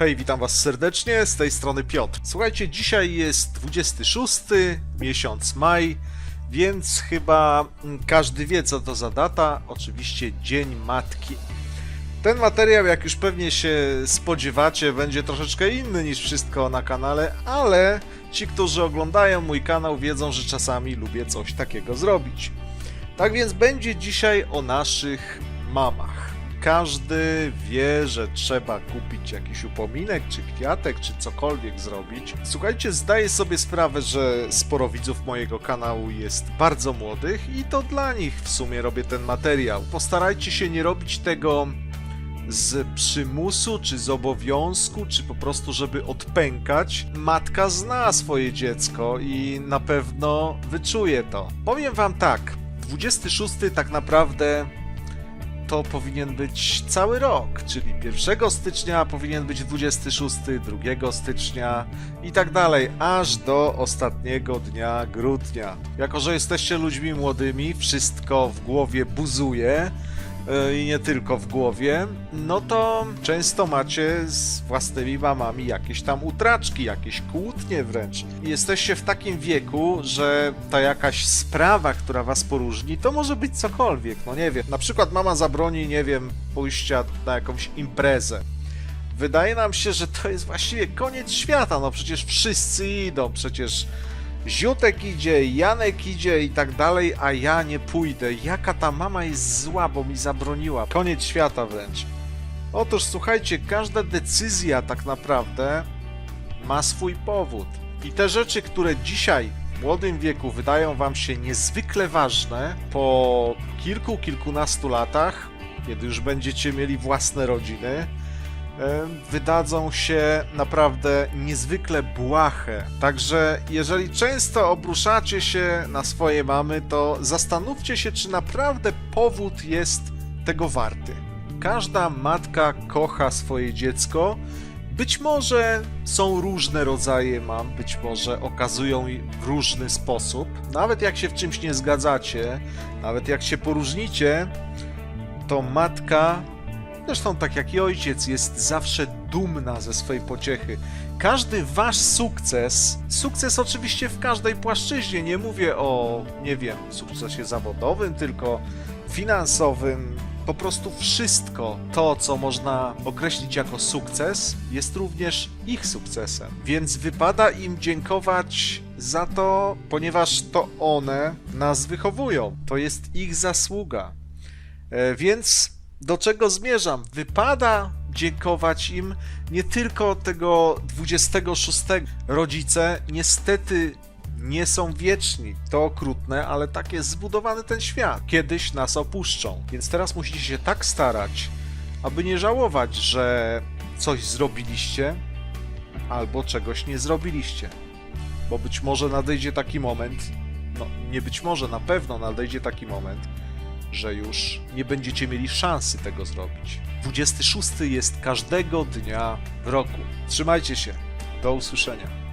Hej, witam was serdecznie, z tej strony Piotr. Słuchajcie, dzisiaj jest 26 miesiąc maj, więc chyba każdy wie co to za data, oczywiście Dzień Matki. Ten materiał, jak już pewnie się spodziewacie, będzie troszeczkę inny niż wszystko na kanale, ale ci, którzy oglądają mój kanał, wiedzą, że czasami lubię coś takiego zrobić. Tak więc będzie dzisiaj o naszych mamach. Każdy wie, że trzeba kupić jakiś upominek, czy kwiatek, czy cokolwiek zrobić. Słuchajcie, zdaję sobie sprawę, że sporo widzów mojego kanału jest bardzo młodych i to dla nich w sumie robię ten materiał. Postarajcie się nie robić tego z przymusu, czy z obowiązku, czy po prostu, żeby odpękać. Matka zna swoje dziecko i na pewno wyczuje to. Powiem wam tak, 26 tak naprawdę to powinien być cały rok, czyli 1 stycznia powinien być 26, 2 stycznia i tak dalej, aż do ostatniego dnia grudnia. Jako, że jesteście ludźmi młodymi, wszystko w głowie buzuje i nie tylko w głowie, no to często macie z własnymi mamami jakieś tam utraczki, jakieś kłótnie wręcz. Jesteście w takim wieku, że ta jakaś sprawa, która was poróżni, to może być cokolwiek, no nie wiem. Na przykład mama zabroni, nie wiem, pójścia na jakąś imprezę. Wydaje nam się, że to jest właściwie koniec świata, no przecież wszyscy idą, przecież Ziutek idzie, Janek idzie i tak dalej, a ja nie pójdę. Jaka ta mama jest zła, bo mi zabroniła. Koniec świata wręcz. Otóż słuchajcie, każda decyzja tak naprawdę ma swój powód. I te rzeczy, które dzisiaj w młodym wieku wydają wam się niezwykle ważne, po kilku, kilkunastu latach, kiedy już będziecie mieli własne rodziny, wydadzą się naprawdę niezwykle błahe. Także jeżeli często obruszacie się na swoje mamy, to zastanówcie się, czy naprawdę powód jest tego warty. Każda matka kocha swoje dziecko. Być może są różne rodzaje mam, być może okazują w różny sposób. Nawet jak się w czymś nie zgadzacie, nawet jak się poróżnicie, to matka Zresztą tak jak i ojciec jest zawsze dumna ze swojej pociechy. Każdy wasz sukces, sukces oczywiście w każdej płaszczyźnie, nie mówię o, nie wiem, sukcesie zawodowym, tylko finansowym, po prostu wszystko to, co można określić jako sukces, jest również ich sukcesem. Więc wypada im dziękować za to, ponieważ to one nas wychowują. To jest ich zasługa. E, Więc do czego zmierzam? Wypada dziękować im nie tylko tego 26. Rodzice niestety nie są wieczni. To okrutne, ale tak jest zbudowany ten świat. Kiedyś nas opuszczą. Więc teraz musicie się tak starać, aby nie żałować, że coś zrobiliście albo czegoś nie zrobiliście. Bo być może nadejdzie taki moment, no nie być może, na pewno nadejdzie taki moment, że już nie będziecie mieli szansy tego zrobić. 26 jest każdego dnia w roku. Trzymajcie się. Do usłyszenia.